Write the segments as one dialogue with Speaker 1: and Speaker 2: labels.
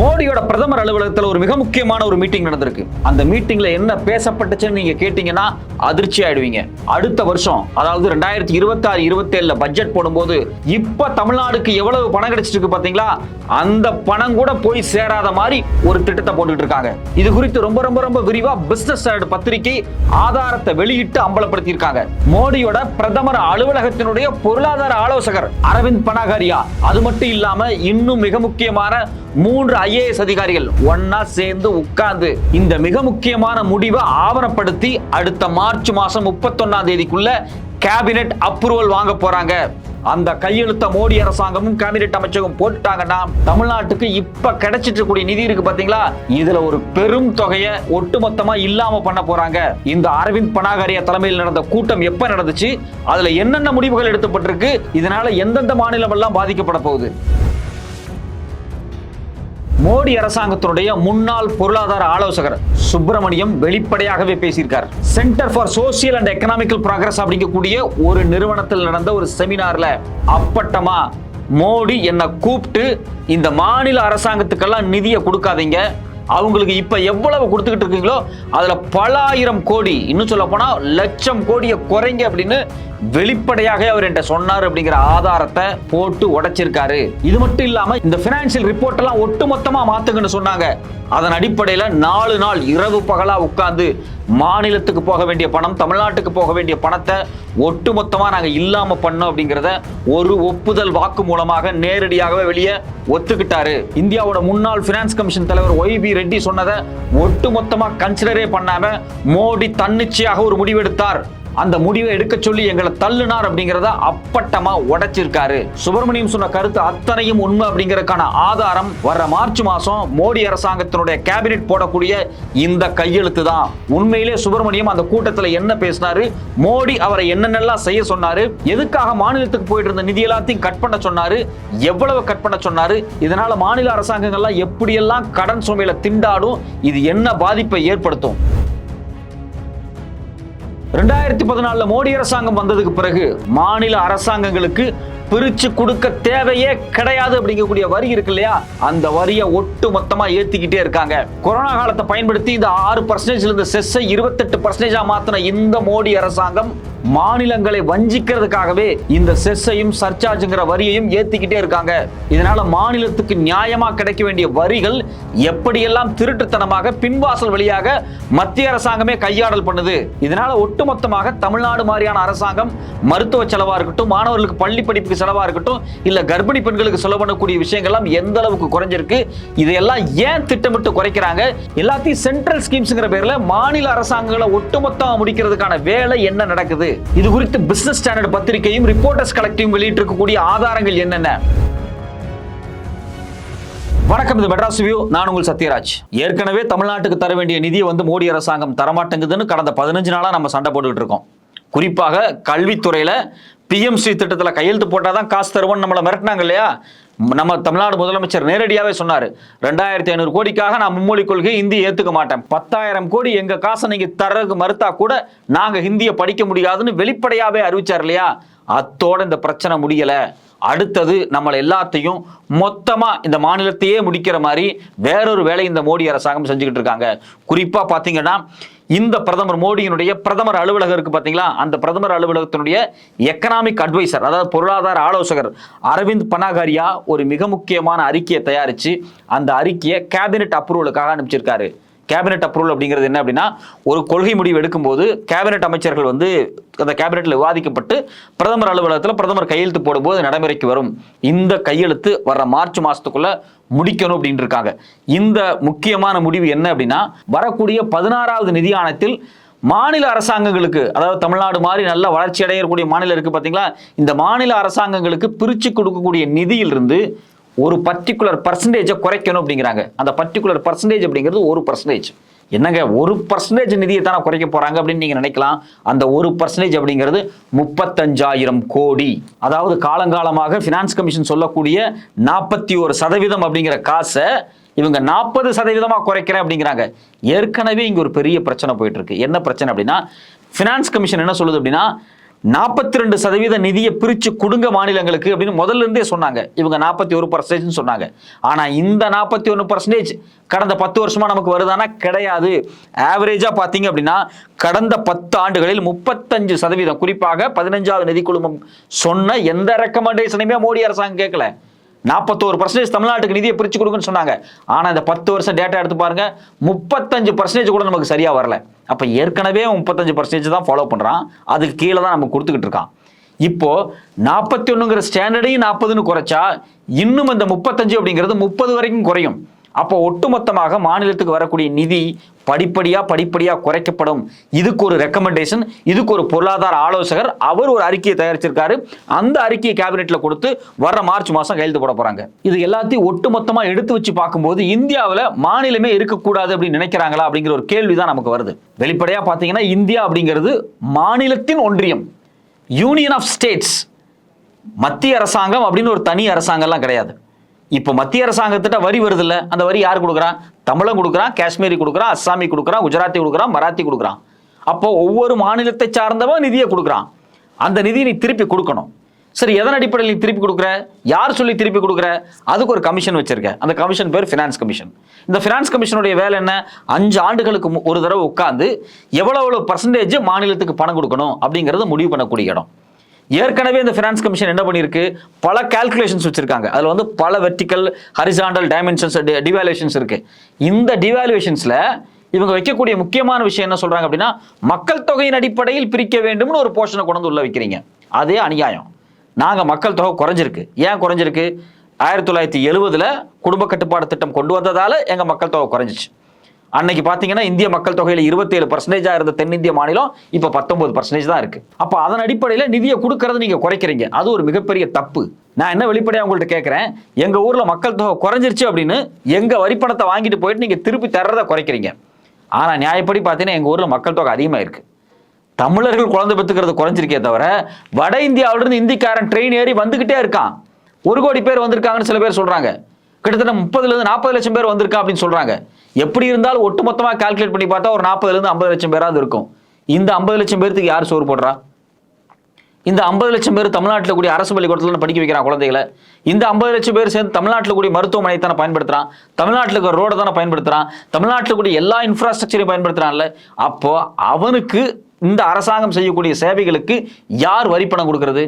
Speaker 1: மோடியோட பிரதமர் அலுவலகத்தில் ஒரு மிக முக்கியமான ஒரு மீட்டிங் நடந்திருக்கு. அந்த மீட்டிங்ல என்ன பேசப்பட்டுச்சுன்னு நீங்க கேட்டீங்கன்னா அதிர்ச்சி ஆயிடுவீங்க. அடுத்த வருஷம் அதாவது ரெண்டாயிரத்தி இருபத்தி ஆறு இருபத்தி ஏழுல பட்ஜெட் போடும்போது இப்ப தமிழ்நாடுக்கு எவ்வளவு பணம் கிடைச்சிட்டு இருக்கு பாத்தீங்களா? அந்த பணம் கூட போய் சேராத மாதிரி ஒரு திட்டத்தை போட்டுட்டு இருக்காங்க. இது குறித்து ரொம்ப ரொம்ப ரொம்ப விரிவா பிசினஸ் பத்திரிகை ஆதாரத்தை வெளியிட்டு அம்பலப்படுத்தி இருக்காங்க மோடியோட பிரதமர் அலுவலகத்தினுடைய பொருளாதார ஆலோசகர் அரவிந்த் பனாகாரியா. அது மட்டும் இல்லாம இன்னும் மிக முக்கியமான மூன்று ஐஏஎஸ் அதிகாரிகள் ஒன்னா சேர்ந்து உட்கார்ந்து இந்த மிக முக்கியமான முடிவை ஆவணப்படுத்தி அடுத்த மார்ச் மாசம் முப்பத்தொன்னாம் தேதிக்குள்ள கேபினெட் அப்ரூவல் வாங்க போறாங்க. அந்த கையெழுத்த மோடி அரசாங்கமும் கேபினெட் அமைச்சகம் போட்டுட்டாங்கன்னா தமிழ்நாட்டுக்கு இப்ப கிடைச்சிட்டு இருக்கக்கூடிய நிதி இருக்கு பாத்தீங்களா? இதுல ஒரு பெரும் தொகையை ஒட்டுமொத்தமா இல்லாம பண்ண போறாங்க. இந்த அரவிந்த் பனாகரியா தலைமையில் நடந்த கூட்டம் எப்ப நடந்துச்சு? அதுல என்னென்ன முடிவுகள் எடுக்கப்பட்டிருக்கு? இதனால எந்தெந்த மாநிலம் எல்லாம் பாதிக்கப்பட போகுது? மோடி அரசாங்கத்தினுடைய முன்னாள் பொருளாதார ஆலோசகர் சுப்பிரமணியம் வெளிப்படையாகவே பேசியிருக்கார். Centre for social and economical progress அப்படிங்கக்கூடிய ஒரு நிறுவனத்தில் நடந்த ஒரு செமினார்ல அப்பட்டமா மோடி என்னை கூப்பிட்டு இந்த மாநில அரசாங்கத்துக்கெல்லாம் நிதியை கொடுக்காதீங்க. அவங்களுக்கு இப்போ எவ்வளவு கொடுத்துக்கிட்டு இருக்கீங்களோ அதில் பல ஆயிரம் கோடி இன்னும் சொல்ல போனால் லட்சம் கோடியை குறைங்க அப்படின்னு வெளிப்படையாக அவர் என்கிட்ட சொன்னார் அப்படிங்கிற ஆதாரத்தை போட்டு உடைச்சிருக்காரு. இது மட்டும் இல்லாமல் இந்த ஃபினான்ஷியல் ரிப்போர்ட் எல்லாம் ஒட்டுமொத்தமா மாத்துங்கன்னு சொன்னாங்க. அதன் அடிப்படையில் நாலு நாள் இரவு பகலாக உட்காந்து மாநிலத்துக்கு போக வேண்டிய பணம் தமிழ்நாட்டுக்கு போக வேண்டிய பணத்தை ஒட்டுமொத்தமாக நாங்கள் இல்லாமல் பண்ணோம் அப்படிங்கிறத ஒரு ஒப்புதல் வாக்கு மூலமாக நேரடியாகவே வெளியே ஒத்துக்கிட்டாரு. இந்தியாவோட முன்னாள் ஃபினான்ஸ் கமிஷன் தலைவர் ஒய் பி ரெட்டி சொன்னதை ஒட்டுமொத்தமாக கன்சிடரே பண்ணாமல் மோடி தன்னிச்சையாக ஒரு முடிவெடுத்தார். அந்த முடிவை எடுக்க சொல்லி எங்களை தள்ளுனார் அப்படிங்கிறத அப்பட்டமா உடைச்சிருக்காரு. சுப்பிரமணியம் சொன்ன கருத்து அத்தனையும் உண்மை அப்படிங்கறதுக்கான ஆதாரம் வர்ற மார்ச் மாசம் மோடி அரசாங்கத்தினுடைய கேபினெட் போடக்கூடிய இந்த கையெழுத்து தான். உண்மையிலே சுப்பிரமணியம் அந்த கூட்டத்துல என்ன பேசினாரு? மோடி அவரை என்னென்னலாம் செய்ய சொன்னாரு? எதுக்காக மாநிலத்துக்கு போயிட்டு இருந்த நிதி எல்லாத்தையும் கட் பண்ண சொன்னாரு? எவ்வளவு கட் பண்ண சொன்னாரு? இதனால மாநில அரசாங்கங்கள்லாம் எப்படியெல்லாம் கடன் சுமையில திண்டாடும்? இது என்ன பாதிப்பை ஏற்படுத்தும்? ரெண்டாயிரத்தி பதினாலுல மோடி அரசாங்கம் வந்ததுக்கு பிறகு மாநில அரசாங்கங்களுக்கு பிரிச்சு கொடுக்க தேவையே கிடையாது அப்படிங்கக்கூடிய வரி இருக்கு இல்லையா? அந்த வரியை ஒட்டு மொத்தமா ஏத்திக்கிட்டே இருக்காங்க. கொரோனா காலத்தை பயன்படுத்தி இந்த ஆறு பர்சன்டேஜ்ல இருந்த செஸ்ஸை இருபத்தெட்டு பர்சன்டேஜா மாத்தின இந்த மோடி அரசாங்கம் மாநிலங்களை வஞ்சிக்கிறதுக்காகவே இந்த செஸ்ஸையும் சர்ச்சார்ஜுங்கிற வரியையும் ஏத்திக்கிட்டே இருக்காங்க. இதனால மாநிலத்துக்கு நியாயமா கிடைக்க வேண்டிய வரிகள் எப்படியெல்லாம் திருட்டுத்தனமாக பின்வாசல் வழியாக மத்திய அரசாங்கமே கையாடல் பண்ணுது. இதனால ஒட்டுமொத்தமாக தமிழ்நாடு மாதிரியான அரசாங்கம் மருத்துவ செலவா இருக்கட்டும் மாணவர்களுக்கு பள்ளி படிப்புக்கு செலவா இருக்கட்டும் இல்ல கர்ப்பிணி பெண்களுக்கு செலவு பண்ணக்கூடிய விஷயங்கள்லாம் எந்த அளவுக்கு குறைஞ்சிருக்கு இதையெல்லாம் ஏன் திட்டமிட்டு குறைக்கிறாங்க? எல்லாத்தையும் சென்ட்ரல் ஸ்கீம்ஸ்ங்கிற பேர்ல மாநில அரசாங்கங்களை ஒட்டுமொத்தமாக முடிக்கிறதுக்கான வேலை என்ன நடக்குது? இது குறித்து பிசினஸ் ஸ்டாண்டர்ட் பத்திரிகையும் ரிப்போர்ட்டர்ஸ் கலெக்டிவும் வெளியிட்டிருக்கக்கூடிய ஆதாரங்கள் என்னென்ன? வணக்கம் இது மெட்ராஸ் வியூ நான் உங்கள் சத்யராஜ். ஏற்கனவே தமிழ்நாட்டுக்கு தர வேண்டிய நிதியை வந்து மோடி அரசாங்கம் தரமாட்டேங்குதுன்னு கடந்த பதினஞ்சு நாளாக நம்ம சண்டை போட்டுக்கிட்டு இருக்கோம். குறிப்பாக கல்வித்துறையில் பிஎம்சி திட்டத்தில் கையெழுத்து போட்டால் தான் காசு தருவோம்னு நம்மளை மிரட்டினாங்க இல்லையா? நம்ம தமிழ்நாடு முதலமைச்சர் நேரடியாகவே சொன்னார் ரெண்டாயிரத்தி ஐநூறு கோடிக்காக நான் மும்மொழி கொள்கை ஹிந்தி ஏற்றுக்க மாட்டேன். பத்தாயிரம் கோடி எங்கள் காசை நீங்கள் தர்றதுக்கு மறுத்தா கூட நாங்கள் ஹிந்தியை படிக்க முடியாதுன்னு வெளிப்படையாகவே அறிவிச்சார் இல்லையா? அத்தோட இந்த பிரச்சனை முடியலை. அடுத்தது நம்மளை எல்லாத்தையும் மொத்தமாக இந்த மாநிலத்தையே முடிக்கிற மாதிரி வேறொரு வேலை இந்த மோடி அரசாங்கம் செஞ்சுக்கிட்டு இருக்காங்க. குறிப்பாக பார்த்தீங்கன்னா இந்த பிரதமர் மோடியினுடைய பிரதமர் அலுவலகம் இருக்கு பார்த்தீங்களா அந்த பிரதமர் அலுவலகத்தினுடைய எக்கனாமிக் அட்வைசர் அதாவது பொருளாதார ஆலோசகர் அரவிந்த் பனாகாரியா ஒரு மிக முக்கியமான அறிக்கையை தயாரிச்சு அந்த அறிக்கையை கேபினெட் அப்ரூவலுக்காக அனுப்பிச்சிருக்காரு. கேபினெட் அப்ரூவல் அப்படிங்கிறது என்ன அப்படின்னா ஒரு கொள்கை முடிவு எடுக்கும்போது கேபினெட் அமைச்சர்கள் வந்து அந்த கேபினெட்டில் விவாதிக்கப்பட்டு பிரதமர் அலுவலகத்தில் பிரதமர் கையெழுத்து போடும்போது நடைமுறைக்கு வரும். இந்த கையெழுத்து வர்ற மார்ச் மாதத்துக்குள்ளே முடிக்கணும் அப்படின்னு இருக்காங்க. இந்த முக்கியமான முடிவு என்ன அப்படின்னா வரக்கூடிய பதினாறாவது நிதியானத்தில் மாநில அரசாங்கங்களுக்கு அதாவது தமிழ்நாடு மாதிரி நல்ல வளர்ச்சி அடையக்கூடிய மாநிலம் இருக்கு பார்த்தீங்களா இந்த மாநில அரசாங்கங்களுக்கு பிரிச்சு கொடுக்கக்கூடிய நிதியிலிருந்து ஒரு பர்டிகுலர் பர்சன்டேஜை குறைக்கணும் அப்படிங்கிறாங்க. அந்த பர்டிகுலர் பர்சன்டேஜ் அப்படிங்கிறது ஒரு பர்சன்டேஜ் என்னங்க ஒரு பர்சன்டேஜ் நிதியை தானே குறைக்க போறாங்க அப்படின்னு நீங்க நினைக்கலாம். அந்த ஒரு பர்சன்டேஜ் அப்படிங்கிறது முப்பத்தஞ்சாயிரம் கோடி. அதாவது காலங்காலமாக ஃபினான்ஸ் கமிஷன் சொல்லக்கூடிய நாற்பத்தி ஒரு சதவீதம் அப்படிங்கிற காசை இவங்க நாற்பது சதவீதமா குறைக்கிறேன் அப்படிங்கிறாங்க. ஏற்கனவே இங்க ஒரு பெரிய பிரச்சனை போயிட்டு இருக்கு. என்ன பிரச்சனை அப்படின்னா ஃபினான்ஸ் கமிஷன் என்ன சொல்லுது அப்படின்னா நாற்பத்தி ரெண்டு சதவீத நிதியை பிரித்து கொடுங்க மாநிலங்களுக்கு அப்படின்னு முதல்ல இருந்தே சொன்னாங்க. இவங்க நாற்பத்தி ஒரு பர்சன்டேஜ் சொன்னாங்க. ஆனால் இந்த நாற்பத்தி ஒன்று பர்சன்டேஜ் கடந்த பத்து வருஷமா நமக்கு வருதானா? கிடையாது. ஆவரேஜாக பார்த்தீங்க அப்படின்னா கடந்த பத்து ஆண்டுகளில் முப்பத்தஞ்சு சதவீதம். குறிப்பாக பதினஞ்சாவது நிதி குழுமம் சொன்ன எந்த ரெக்கமெண்டேஷனையுமே மோடி அரசாங்கம் கேட்கல. நாற்பத்தோரு பர்சன்டேஜ் தமிழ்நாட்டுக்கு நிதியை பிரிச்சு கொடுக்குன்னு சொன்னாங்க. ஆனால் இந்த பத்து வருஷம் டேட்டா எடுத்து பாருங்க முப்பத்தஞ்சு பர்சன்டேஜ் கூட நமக்கு சரியாக வரல. அப்போ ஏற்கனவே முப்பத்தஞ்சு பர்சன்டேஜ் தான் ஃபாலோ பண்ணுறான் அதுக்கு கீழே தான் நம்ம கொடுத்துக்கிட்டு இருக்கான். இப்போ நாற்பத்தி ஒன்றுங்கிற ஸ்டாண்டர்டையும் நாற்பதுன்னு குறைச்சா இன்னும் அந்த முப்பத்தஞ்சு அப்படிங்கிறது முப்பது வரைக்கும் குறையும். அப்போ ஒட்டுமொத்தமாக மாநிலத்துக்கு வரக்கூடிய நிதி படிப்படியா படிப்படியா குறைக்கப்படும். இதுக்கு ஒரு ரெக்கமெண்டேஷன் இதுக்கு ஒரு பொருளாதார ஆலோசகர் அவர் ஒரு அறிக்கையை தயாரிச்சிருக்காரு. அந்த அறிக்கையை கேபினெட்ல கொடுத்து வர்ற மார்ச் மாசம் கையெழுத்து போட போறாங்க. இது எல்லாத்தையும் ஒட்டுமொத்தமா எடுத்து வச்சு பார்க்கும்போது இந்தியாவில் மாநிலமே இருக்கக்கூடாது அப்படின்னு நினைக்கிறாங்களா அப்படிங்கிற ஒரு கேள்வி தான் நமக்கு வருது. வெளிப்படையா பார்த்தீங்கன்னா இந்தியா அப்படிங்கிறது மாநிலத்தின் ஒன்றியம். யூனியன் ஆஃப் ஸ்டேட்ஸ் மத்திய அரசாங்கம் அப்படின்னு ஒரு தனி அரசாங்கம்லாம் கிடையாது. இப்போ மத்திய அரசாங்கத்திட்ட வரி வருது இல்லை அந்த வரி யார் கொடுக்குறான்? தமிழன் கொடுக்குறான் காஷ்மீரி கொடுக்குறான் அஸ்ஸாமி கொடுக்குறான் குஜராத்தி கொடுக்குறான் மராத்தி கொடுக்குறான். அப்போ ஒவ்வொரு மாநிலத்தை சார்ந்தவன் நிதியை கொடுக்குறான். அந்த நிதியை நீ திருப்பி கொடுக்கணும். சரி எதன் அடிப்படையில் நீ திருப்பி கொடுக்குற? யார் சொல்லி திருப்பி கொடுக்குற? அதுக்கு ஒரு கமிஷன் வச்சிருக்க. அந்த கமிஷன் பேர் ஃபினான்ஸ் கமிஷன் இந்த ஃபினான்ஸ் கமிஷனுடைய வேலை என்ன? அஞ்சு ஆண்டுகளுக்கு ஒரு தடவை உட்காந்து எவ்வளோ எவ்வளோ பர்சன்டேஜ் மாநிலத்துக்கு பணம் கொடுக்கணும் அப்படிங்கிறத முடிவு பண்ணக்கூடிய இடம். ஏற்கனவே இந்த ஃபினான்ஸ் கமிஷன் என்ன பண்ணியிருக்கு? பல கால்குலேஷன்ஸ் வச்சிருக்காங்க. அதில் வந்து பல வெர்டிக்கல் ஹரிசாண்டல் டைமென்ஷன்ஸ் டிவாலுவேஷன்ஸ் இருக்கு. இந்த டிவாலுவேஷன்ஸில் இவங்க வைக்கக்கூடிய முக்கியமான விஷயம் என்ன சொல்றாங்க அப்படின்னா மக்கள் தொகையின் அடிப்படையில் பிரிக்க வேண்டும்னு ஒரு போர்ஷனை கொண்டு வந்து உள்ள வைக்கிறீங்க. அதே அநியாயம். நாங்கள் மக்கள் தொகை குறைஞ்சிருக்கு. ஏன் குறைஞ்சிருக்கு? ஆயிரத்தி தொள்ளாயிரத்தி எழுபதில் குடும்ப கட்டுப்பாடு திட்டம் கொண்டு வந்ததால் எங்கள் மக்கள் தொகை குறைஞ்சிச்சு. அன்னைக்கு பாத்தீங்கன்னா இந்திய மக்கள் தொகையில 27% பர்சன்டேஜா இருந்த தென்னிந்திய மாநிலம் இப்ப பத்தொன்பது பர்சன்டேஜ் தான் இருக்கு. அப்ப அதன் அடிப்படையில நிதியை கொடுக்கறது நீங்க குறைக்கிறீங்க. அது ஒரு மிகப்பெரிய தப்பு. நான் என்ன வெளிப்படையா உங்கள்ட்ட கேட்குறேன் எங்க ஊர்ல மக்கள் தொகை குறைஞ்சிருச்சு அப்படின்னு எங்க வரிப்பணத்தை வாங்கிட்டு போயிட்டு நீங்க திருப்பி தர்றதை குறைக்கிறீங்க. ஆனா நியாயப்படி பார்த்தீங்கன்னா எங்க ஊர்ல மக்கள் தொகை அதிகமா இருக்கு தமிழர்கள் குழந்தை பெற்றுக்கிறது குறைஞ்சிருக்கே தவிர வட இந்தியாவிலிருந்து இந்திக்காரன் ட்ரெயின் ஏறி வந்துகிட்டே இருக்கான். ஒரு கோடி பேர் வந்திருக்காங்கன்னு சில பேர் சொல்றாங்க. கிட்டத்தட்ட முப்பதுலேருந்து நாற்பது லட்சம் பேர் வந்திருக்கா அப்படின்னு சொல்கிறாங்க எப்படி இருந்தாலும் ஒட்டுமொத்தமாக கால்குலேட் பண்ணி பார்த்தா ஒரு நாற்பதுலேருந்து ஐம்பது லட்சம் பேராவது இருக்கும். இந்த ஐம்பது லட்சம் பேருக்கு யார் சோறு போடுறா? இந்த ஐம்பது லட்சம் பேர் தமிழ்நாட்டில் கூடிய அரசு பள்ளிக்கூடத்தில் படிக்க வைக்கிறான் குழந்தைகளை. இந்த ஐம்பது லட்சம் பேர் சேர்ந்து தமிழ்நாட்டில் கூடிய மருத்துவமனை தானே பயன்படுத்துகிறான் தமிழ்நாட்டில் இருக்கிற ரோடை தானே பயன்படுத்துகிறான் தமிழ்நாட்டில் கூடிய எல்லா இன்ஃப்ராஸ்ட்ரக்சரையும் பயன்படுத்துகிறான்ல அப்போ அவனுக்கு இந்த அரசாங்கம் செய்யக்கூடிய சேவைகளுக்கு யார் வரி பணம் கொடுக்கறது?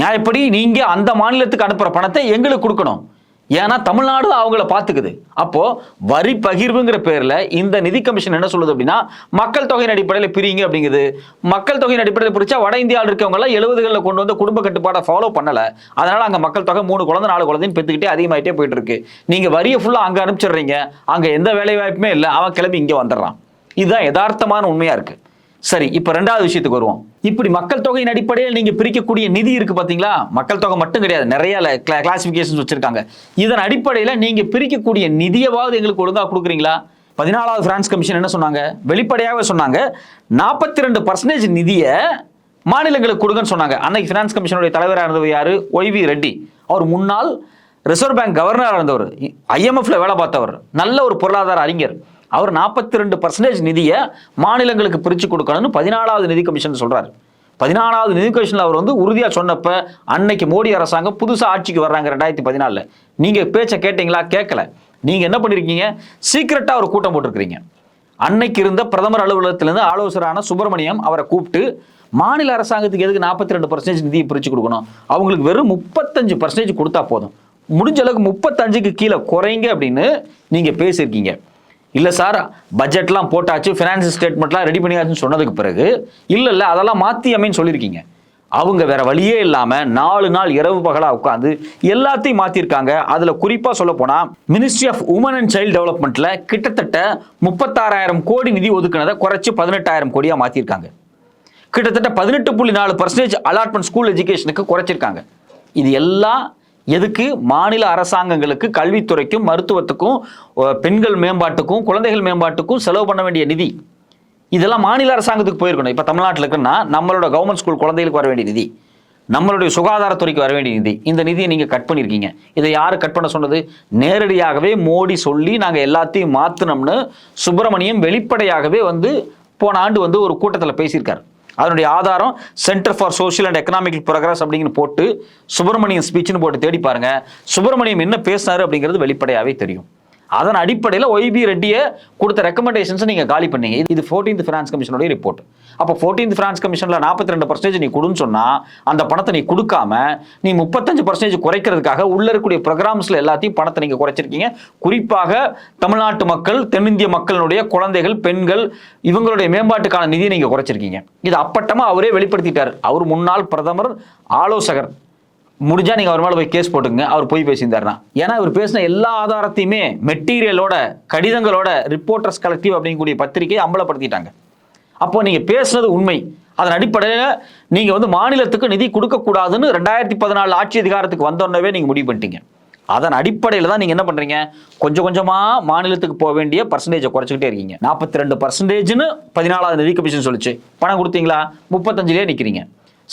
Speaker 1: நியாயப்படி நீங்கள் அந்த மாநிலத்துக்கு அனுப்புகிற பணத்தை எங்களுக்கு கொடுக்கணும். ஏன்னா தமிழ்நாடு அவங்கள பார்த்துக்குது. அப்போ வரி பகிர்வுங்கிற பேர்ல இந்த நிதி கமிஷன் என்ன சொல்லுது அப்படின்னா மக்கள் தொகையின் அடிப்படையில் பிரிங்க அப்படிங்குது. மக்கள் தொகையின் அடிப்படையில் பிரிச்சா வட இந்தியாவில் இருக்கவங்க எல்லாம் எழுபதுகளில் கொண்டு வந்து குடும்ப கட்டுப்பாடை ஃபாலோ பண்ணல. அதனால அங்க மக்கள் தொகை மூணு குழந்தை நாலு குழந்தைன்னு பெற்றுக்கிட்டே அதிகமாயிட்டே போயிட்டு இருக்கு நீங்க வரியை ஃபுல்லா அங்க அனுப்பிச்சிடுறீங்க. அங்க எந்த வேலை வாய்ப்புமே இல்லை. அவன் கிளம்பி இங்க வந்துடுறான். இதுதான் யதார்த்தமான உண்மையா இருக்கு. சரி இப்ப ரெண்டாவது விஷயத்துக்கு வருவோம். இப்படி மக்கள் தொகையின் அடிப்படையில் நீங்க பிரிக்கக்கூடிய நிதி இருக்கு பாத்தீங்களா? மக்கள் தொகை மட்டும் கிடையாது நிறைய கிளாசிபிகேஷன்ஸ் வச்சிருக்காங்க. இதன் அடிப்படையில் நீங்க பிரிக்கக்கூடிய நிதியவாவது எங்களுக்கு ஒழுங்கா கொடுக்குறீங்களா? பதினாலாவது பிரான்ஸ் கமிஷன் என்ன சொன்னாங்க? வெளிப்படையாகவே சொன்னாங்க நாற்பத்தி ரெண்டு பர்சன்டேஜ் நிதியை மாநிலங்களுக்கு கொடுங்கன்னு சொன்னாங்க. அன்னைக்கு பினான்ஸ் கமிஷனுடைய தலைவராக இருந்தவர் யாரு? ஒய்வி ரெட்டி அவர் முன்னாள் ரிசர்வ் பேங்க் கவர்னராக இருந்தவர். ஐஎம்எஃப்ல வேலை பார்த்தவர். நல்ல ஒரு பொருளாதார அறிஞர். அவர் நாற்பத்தி ரெண்டு பர்சன்டேஜ் நிதியை மாநிலங்களுக்கு பிரித்து கொடுக்கணும்னு பதினாலாவது நிதி கமிஷன் சொல்கிறார் பதினாலாவது நிதி கமிஷனில் அவர் வந்து உறுதியாக சொன்னப்ப அன்னைக்கு மோடி அரசாங்கம் புதுசாக ஆட்சிக்கு வர்றாங்க ரெண்டாயிரத்தி பதினாலில். நீங்கள் பேச்சை கேட்டீங்களா? கேட்கல. நீங்கள் என்ன பண்ணியிருக்கீங்க சீக்கிரட்டாக ஒரு கூட்டம் போட்டிருக்கிறீங்க. அன்னைக்கு இருந்த பிரதமர் அலுவலகத்திலிருந்து ஆலோசகரான சுப்பிரமணியம் அவரை கூப்பிட்டு மாநில அரசாங்கத்துக்கு எதுக்கு நாற்பத்தி ரெண்டு பர்சன்டேஜ் நிதியை பிரித்து கொடுக்கணும்? அவங்களுக்கு வெறும் முப்பத்தஞ்சு பர்சன்டேஜ் கொடுத்தா போதும். முடிஞ்ச அளவுக்கு முப்பத்தஞ்சுக்கு கீழே குறைங்க அப்படின்னு நீங்கள் பேசியிருக்கீங்க. இல்லை சார் பட்ஜெட்லாம் போட்டாச்சு ஃபினான்ஸ் ஸ்டேட்மெண்ட்லாம் ரெடி பண்ணியாச்சுன்னு சொன்னதுக்கு பிறகு இல்லை இல்லை அதெல்லாம் மாற்றி அமைன்னு சொல்லியிருக்கீங்க. அவங்க வேற வழியே இல்லாமல் நாலு நாள் இரவு பகலாக உட்காந்து எல்லாத்தையும் மாற்றிருக்காங்க அதில் குறிப்பாக சொல்ல போனால் ministry of woman and child டெவலப்மெண்ட்டில் கிட்டத்தட்ட முப்பத்தாறாயிரம் கோடி நிதி ஒதுக்குனதை குறைச்சி பதினெட்டாயிரம் கோடியாக மாற்றிருக்காங்க கிட்டத்தட்ட பதினெட்டு புள்ளி நாலு பர்சன்டேஜ் அலாட்மெண்ட் ஸ்கூல் எஜுகேஷனுக்கு குறைச்சிருக்காங்க. இது எல்லாம் எதுக்கு? மாநில அரசாங்கங்களுக்கு கல்வித்துறைக்கும் மருத்துவத்துக்கும் பெண்கள் மேம்பாட்டுக்கும் குழந்தைகள் மேம்பாட்டுக்கும் செலவு பண்ண வேண்டிய நிதி. இதெல்லாம் மாநில அரசாங்கத்துக்கு போயிருக்கணும். இப்போ தமிழ்நாட்டில் இருக்குன்னா நம்மளோட கவர்மெண்ட் ஸ்கூல் குழந்தைகளுக்கு வர வேண்டிய நிதி. நம்மளுடைய சுகாதாரத்துறைக்கு வர வேண்டிய நிதி. இந்த நிதியை நீங்கள் கட் பண்ணியிருக்கீங்க இதை யார் கட் பண்ண சொன்னது? நேரடியாகவே மோடி சொல்லி நாங்கள் எல்லாத்தையும் மாற்றினோம்னு சுப்பிரமணியம் வெளிப்படையாகவே வந்து போன ஆண்டு வந்து ஒரு கூட்டத்தில் பேசியிருக்காரு. அதனுடைய ஆதாரம் centre for social and economic progress அப்படிங்கிற போட்டு சுப்பிரமணியம் ஸ்பீச்னு போட்டு தேடி பாருங்க. சுப்பிரமணியம் என்ன பேசினாரு அப்படிங்கிறது வெளிப்படையாகவே தெரியும். அதன் அடிப்படையில் ஒய்பி ரெட்டியை கொடுத்த ரெக்கமெண்டேஷன்ஸ் நீங்கள் காலி பண்ணீங்க. இது- இது 14th ஃபினான்ஸ் கமிஷனுடைய ரிப்போர்ட் அப்போ 14th ஃபினான்ஸ் கமிஷனில் நாற்பத்தி ரெண்டு பர்சன்டேஜ் நீ கொடுன்னு சொன்னால் அந்த பணத்தை நீ கொடுக்காம நீ முப்பத்தஞ்சு பர்சன்டேஜ் குறைக்கிறதுக்காக உள்ள இருக்கக்கூடிய ப்ரோக்ராம்ஸில் எல்லாத்தையும் பணத்தை நீங்கள் குறைச்சிருக்கீங்க. குறிப்பாக தமிழ்நாட்டு மக்கள் தென்னிந்திய மக்களுடைய குழந்தைகள் பெண்கள் இவங்களுடைய மேம்பாட்டுக்கான நிதியை நீங்கள் குறைச்சிருக்கீங்க. இது அப்பட்டமாக அவரே வெளிப்படுத்திட்டார். அவர் முன்னாள் பிரதமர் ஆலோசகர். முடிஞ்சா நீங்க அவர் மேல போய் கேஸ் போட்டுங்க அவர் போய் பேசியிருந்தாருனா ஏன்னா இவர் பேசின எல்லா ஆதாரத்தையுமே மெட்டீரியலோட கடிதங்களோட ரிப்போர்ட்டர்ஸ் கலெக்டிவ் அப்படிங்கக்கூடிய பத்திரிகையை அம்பலப்படுத்திட்டாங்க. அப்போ நீங்க பேசுனது உண்மை. அதன் அடிப்படையில் நீங்க வந்து மாநிலத்துக்கு நிதி கொடுக்கக்கூடாதுன்னு ரெண்டாயிரத்தி பதினாலு ஆட்சி அதிகாரத்துக்கு வந்தோடனவே நீங்க முடிவு பண்ணிட்டீங்க. அதன் அடிப்படையில் தான் நீங்க என்ன பண்றீங்க? கொஞ்சம் கொஞ்சமா மாநிலத்துக்கு போக வேண்டிய பர்சன்டேஜை குறைச்சிக்கிட்டே இருக்கீங்க. நாற்பத்தி ரெண்டு பர்சன்டேஜ்னு பதினாலாவது நிதி கமிஷன் சொல்லிச்சு. பணம் கொடுத்தீங்களா? முப்பத்தஞ்சிலேயே நிற்கிறீங்க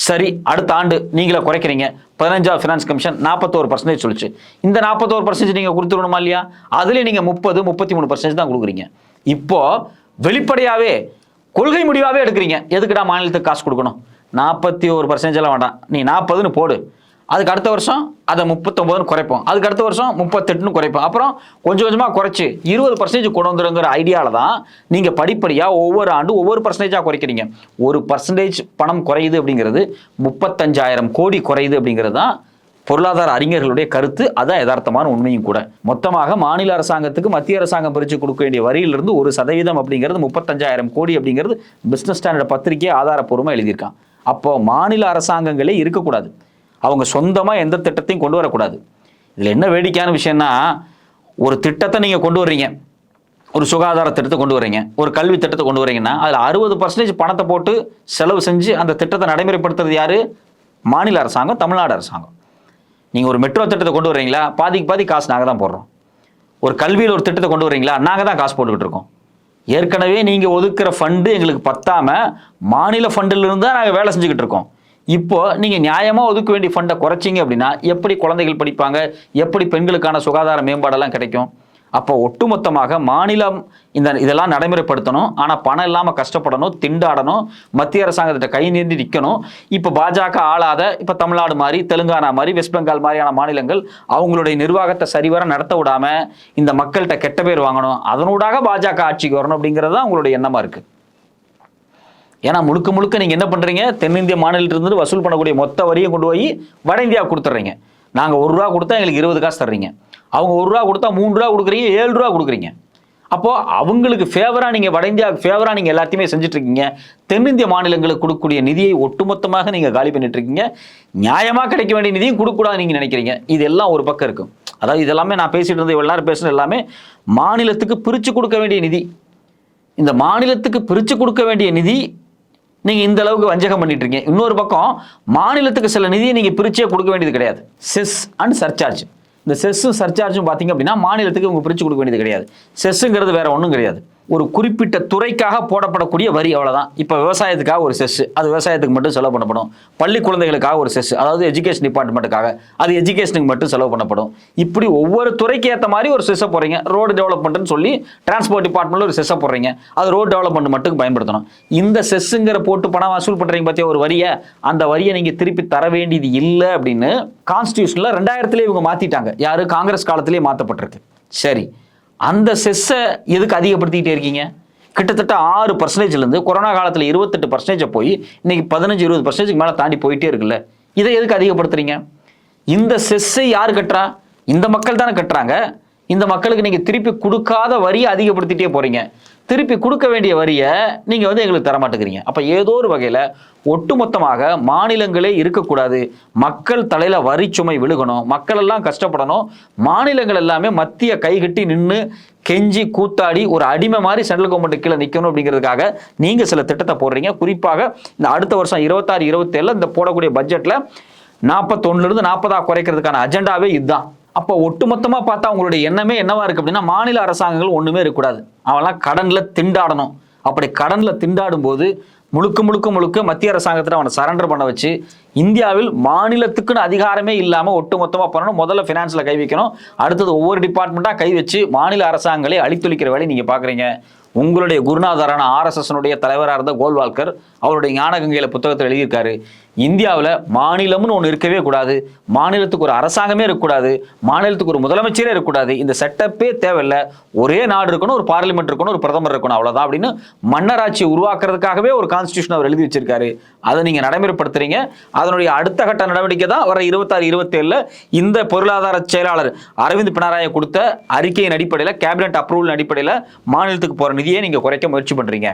Speaker 1: சரி அடுத்த ஆண்டு நீங்களே குறைக்கிறீங்க. பதினஞ்சாவது ஃபினான்ஸ் கமிஷன் நாற்பத்தோரு பர்சன்டேஜ் சொல்லுச்சு. இந்த நாற்பத்தோரு பர்சன்டேஜ் நீங்கள் கொடுத்துருணுமா இல்லையா? அதுலேயும் நீங்கள் முப்பது முப்பத்தி மூணு பர்சன்டேஜ் தான் கொடுக்குறீங்க. இப்போது வெளிப்படையாகவே கொள்கை முடிவாகவே எடுக்கிறீங்க. எதுக்குடா மாநிலத்துக்கு காசு கொடுக்கணும்? நாற்பத்தி ஒரு பர்சன்டேஜ் எல்லாம் வேண்டாம். நீ நாற்பதுன்னு போடு. அதுக்கு அடுத்த வருஷம் அதை முப்பத்தொம்போதுன்னு குறைப்போம். அதுக்கு அடுத்த வருஷம் முப்பத்தெட்டுன்னு குறைப்போம். அப்புறம் கொஞ்சம் கொஞ்சமாக குறைச்சி இருபது பர்சன்டேஜ் கொண்டு வந்துருங்கிற ஐடியாவில் தான் நீங்கள் படிப்படியாக ஒவ்வொரு ஆண்டு ஒவ்வொரு பர்சன்டேஜாக குறைக்கிறீங்க. ஒரு பர்சன்டேஜ் பணம் குறையுது அப்படிங்கிறது முப்பத்தஞ்சாயிரம் கோடி குறையுது அப்படிங்கிறது தான் பொருளாதார அறிஞர்களுடைய கருத்து. அதான் யதார்த்தமான உண்மையும் கூட. மொத்தமாக மாநில அரசாங்கத்துக்கு மத்திய அரசாங்கம் பிரித்து கொடுக்க வேண்டிய வரியிலிருந்து ஒரு சதவீதம் அப்படிங்கிறது முப்பத்தஞ்சாயிரம் கோடி அப்படிங்கிறது பிஸ்னஸ் ஸ்டாண்டர்ட் பத்திரிகை ஆதாரப்பூர்வமாக எழுதியிருக்கான். அப்போ மாநில அரசாங்கங்களே இருக்கக்கூடாது. அவங்க சொந்தமாக எந்த திட்டத்தையும் கொண்டு வரக்கூடாது. இதில் என்ன வேடிக்கையான விஷயம்னா ஒரு திட்டத்தை நீங்கள் கொண்டு வர்றீங்க. ஒரு சுகாதார திட்டத்தை கொண்டு வரீங்க ஒரு கல்வி திட்டத்தை கொண்டு வரீங்கன்னா அதில் அறுபது பர்சன்டேஜ் பணத்தை போட்டு செலவு செஞ்சு அந்த திட்டத்தை நடைமுறைப்படுத்துறது யார்? மாநில அரசாங்கம் தமிழ்நாடு அரசாங்கம். நீங்கள் ஒரு மெட்ரோ திட்டத்தை கொண்டு வர்றீங்களா? பாதிக்கு பாதி காசு நாங்கள் தான் போடுறோம். ஒரு கல்வியில் ஒரு திட்டத்தை கொண்டு வரீங்களா நாங்கள் தான் காசு போட்டுக்கிட்டு இருக்கோம். ஏற்கனவே நீங்கள் ஒதுக்குற ஃபண்டு எங்களுக்கு பத்தாமல் மாநில ஃபண்டிலிருந்து தான் நாங்கள் வேலை செஞ்சுக்கிட்டு இருக்கோம். இப்போ நீங்கள் நியாயமாக ஒதுக்க வேண்டிய ஃபண்டை குறைச்சிங்க அப்படின்னா எப்படி குழந்தைகள் படிப்பாங்க? எப்படி பெண்களுக்கான சுகாதார மேம்பாடெல்லாம் கிடைக்கும்? அப்போ ஒட்டுமொத்தமாக மாநிலம் இந்த இதெல்லாம் நடைமுறைப்படுத்தணும். ஆனால் பணம் இல்லாமல் கஷ்டப்படணும் திண்டாடணும் மத்திய அரசாங்கத்திட்ட கை நீந்தி நிற்கணும் இப்போ பாஜக ஆளாத இப்போ தமிழ்நாடு மாதிரி தெலுங்கானா மாதிரி வெஸ்ட் பெங்கால் மாதிரியான மாநிலங்கள் அவங்களுடைய நிர்வாகத்தை சரிவர நடத்த விடாமல் இந்த மக்கள்கிட்ட கெட்ட பேர் வாங்கணும். அதனூடாக பாஜக ஆட்சிக்கு வரணும் அப்படிங்கிறது தான் அவங்களுடைய எண்ணமாக இருக்குது ஏன்னா முழுக்க முழுக்க நீங்கள் என்ன பண்ணுறீங்க தென்னிந்திய மாநிலத்திலிருந்து வசூல் பண்ணக்கூடிய மொத்த வரியை கொண்டு போய் வட இந்தியாவுக்கு கொடுத்துட்றீங்க. நாங்கள் ஒரு ரூபா கொடுத்தா எங்களுக்கு இருபது காசு தர்றீங்க. அவங்க ஒரு ரூபா கொடுத்தா மூணு ரூபா கொடுக்குறீங்க ஏழு ரூபா கொடுக்குறீங்க. அப்போது அவங்களுக்கு ஃபேவராக நீங்கள் வட இந்தியாவுக்கு ஃபேவராக நீங்கள் எல்லாத்தையுமே செஞ்சுட்ருக்கீங்க. தென்னிந்திய மாநிலங்களுக்கு கொடுக்கக்கூடிய நிதியை ஒட்டுமொத்தமாக நீங்கள் காலி பண்ணிட்டுருக்கீங்க நியாயமாக கிடைக்க வேண்டிய நிதியும் கொடுக்கூடாது நீங்கள் நினைக்கிறீங்க. இது எல்லாம் ஒரு பக்கம் இருக்கும். அதாவது இதெல்லாமே நான் பேசிகிட்டு இருந்த எல்லாரும் நேரம் பேசுனது எல்லாமே மாநிலத்துக்கு பிரித்து கொடுக்க வேண்டிய நிதி. இந்த மாநிலத்துக்கு பிரித்து கொடுக்க வேண்டிய நிதி நீங்க இந்த அளவுக்கு வஞ்சகம் பண்ணிட்டு இருக்கீங்க இன்னொரு பக்கம் மாநிலத்துக்கு சில நிதியை நீங்க பிரிச்சே கொடுக்க வேண்டியது கிடையாது. செஸ் அண்ட் சர்சார்ஜ் இந்த செஸ்ஸும் சர்சார்ஜும் பார்த்தீங்க அப்படின்னா மாநிலத்துக்கு இவங்க பிரிச்சு கொடுக்க வேண்டியது கிடையாது. செஸ்ஸுங்கிறது வேற ஒன்றும் கிடையாது. ஒரு குறிப்பிட்ட துறைக்காக போடப்படக்கூடிய வரி அவ்வளோதான் இப்போ விவசாயத்துக்காக ஒரு செஸ் அது விவசாயத்துக்கு மட்டும் செலவு பண்ணப்படும். பள்ளி குழந்தைகளுக்காக ஒரு செஸ் அதாவது எஜுகேஷன் டிபார்ட்மெண்ட்டுக்காக அது எஜுகேஷனுக்கு மட்டும் செலவு பண்ணப்படும். இப்படி ஒவ்வொரு துறைக்கு ஏற்ற மாதிரி ஒரு செஸ்ஸை போடுறீங்க. ரோடு டெவலப்மெண்ட்னு சொல்லி டிரான்ஸ்போர்ட் டிபார்ட்மெண்ட்ல ஒரு செஸ்ஸை போடுறீங்க. அது ரோடு டெவலப்மெண்ட் மட்டும் பயன்படுத்தணும். இந்த செஸ்ஸுங்கிற போட்டு பணம் வசூல் பண்ணுறீங்க பார்த்தியா ஒரு வரியை அந்த வரியை நீங்கள் திருப்பி தர வேண்டியது இல்லை அப்படின்னு கான்ஸ்டியூஷனில் ரெண்டாயிரத்துலேயே இவங்க மாற்றிட்டாங்க யாரு? காங்கிரஸ் காலத்திலே மாற்றப்பட்டிருக்கு சரி. அந்த செஸ்ஸை எதுக்கு அதிகப்படுத்திக்கிட்டே இருக்கீங்க? கிட்டத்தட்ட ஆறு பர்சன்டேஜ்லேருந்து கொரோனா காலத்தில் இருபத்தெட்டு பர்சன்டேஜை போய் இன்றைக்கி பதினஞ்சு இருபது பர்சன்டேஜ்க்கு மேலே தாண்டி போயிட்டே இருக்குல்ல. இதை எதுக்கு அதிகப்படுத்துறீங்க? இந்த செஸ்ஸை யார் கட்டுறா? இந்த மக்கள் தானே கட்டுறாங்க. இந்த மக்களுக்கு நீங்கள் திருப்பி கொடுக்காத வரியை அதிகப்படுத்திட்டே போகிறீங்க திருப்பி கொடுக்க வேண்டிய வரியை நீங்கள் வந்து எங்களுக்கு தர மாட்டேங்கிறீங்க அப்போ ஏதோ ஒரு வகையில் ஒட்டுமொத்தமாக மாநிலங்களே இருக்கக்கூடாது. மக்கள் தலையில் வரி சுமை விழுகணும். மக்கள் எல்லாம் கஷ்டப்படணும். மாநிலங்கள் எல்லாமே மத்திய கைகட்டி நின்று கெஞ்சி கூத்தாடி ஒரு அடிமை மாதிரி சென்ட்ரல் கவர்மெண்ட் கீழே நிற்கணும் அப்படிங்கிறதுக்காக நீங்கள் சில திட்டத்தை போடுறீங்க. குறிப்பாக இந்த அடுத்த வருஷம் இருபத்தாறு இருபத்தேழில் இந்த போடக்கூடிய பட்ஜெட்டில் நாற்பத்தொன்னுலேருந்து நாற்பதாக குறைக்கிறதுக்கான அஜெண்டாவே இதுதான். அப்போ ஒட்டுமொத்தமாக பார்த்தா அவங்களுடைய எண்ணமே என்னவா இருக்கு அப்படின்னா மாநில அரசாங்கங்கள் ஒன்றுமே இருக்கக்கூடாது. அவன்லாம் கடனில் திண்டாடணும். அப்படி கடனில் திண்டாடும் போது முழுக்க முழுக்க முழுக்க மத்திய அரசாங்கத்தில் அவனை சரண்டர் பண்ண வச்சு இந்தியாவில் மாநிலத்துக்குன்னு அதிகாரமே இல்லாமல் ஒட்டுமொத்தமாக பண்ணணும். முதல்ல ஃபினான்ஸில் கை வைக்கணும். அடுத்தது ஒவ்வொரு டிபார்ட்மெண்ட்டாக கை வச்சு மாநில அரசாங்கங்களை அழித்தொழிக்கிற வேலையை நீங்கள் பார்க்குறீங்க. உங்களுடைய குருநாதரான ஆர்எஸ்எஸ்னுடைய தலைவராக இருந்த கோல்வால்கர் அவருடைய ஞானகங்கையில் புத்தகத்தில் எழுதியிருக்காரு. இந்தியாவில் மாநிலம்னு ஒன்று இருக்கவே கூடாது. மாநிலத்துக்கு ஒரு அரசாங்கமே இருக்கக்கூடாது. மாநிலத்துக்கு ஒரு முதலமைச்சரே இருக்கக்கூடாது. இந்த செட்டப்பே தேவையில்லை. ஒரே நாடு இருக்கணும் ஒரு பார்லிமெண்ட் இருக்கணும் ஒரு பிரதமர் இருக்கணும் அவ்வளோதான் அப்படின்னு மன்னராட்சியை உருவாக்குறதுக்காகவே ஒரு கான்ஸ்டியூஷன் அவர் எழுதி வச்சிருக்காரு. அதை நீங்கள் நடைமுறைப்படுத்துறீங்க. அதனுடைய அடுத்த கட்ட நடவடிக்கை தான் வர இருபத்தாறு இருபத்தேழில் இந்த பொருளாதார செயலாளர் அரவிந்த் பினராயை கொடுத்த அறிக்கையின் அடிப்படையில் கேபினெட் அப்ரூவல் அடிப்படையில் மாநிலத்துக்கு போகிற நிதியை நீங்கள் குறைக்க முயற்சி பண்ணுறீங்க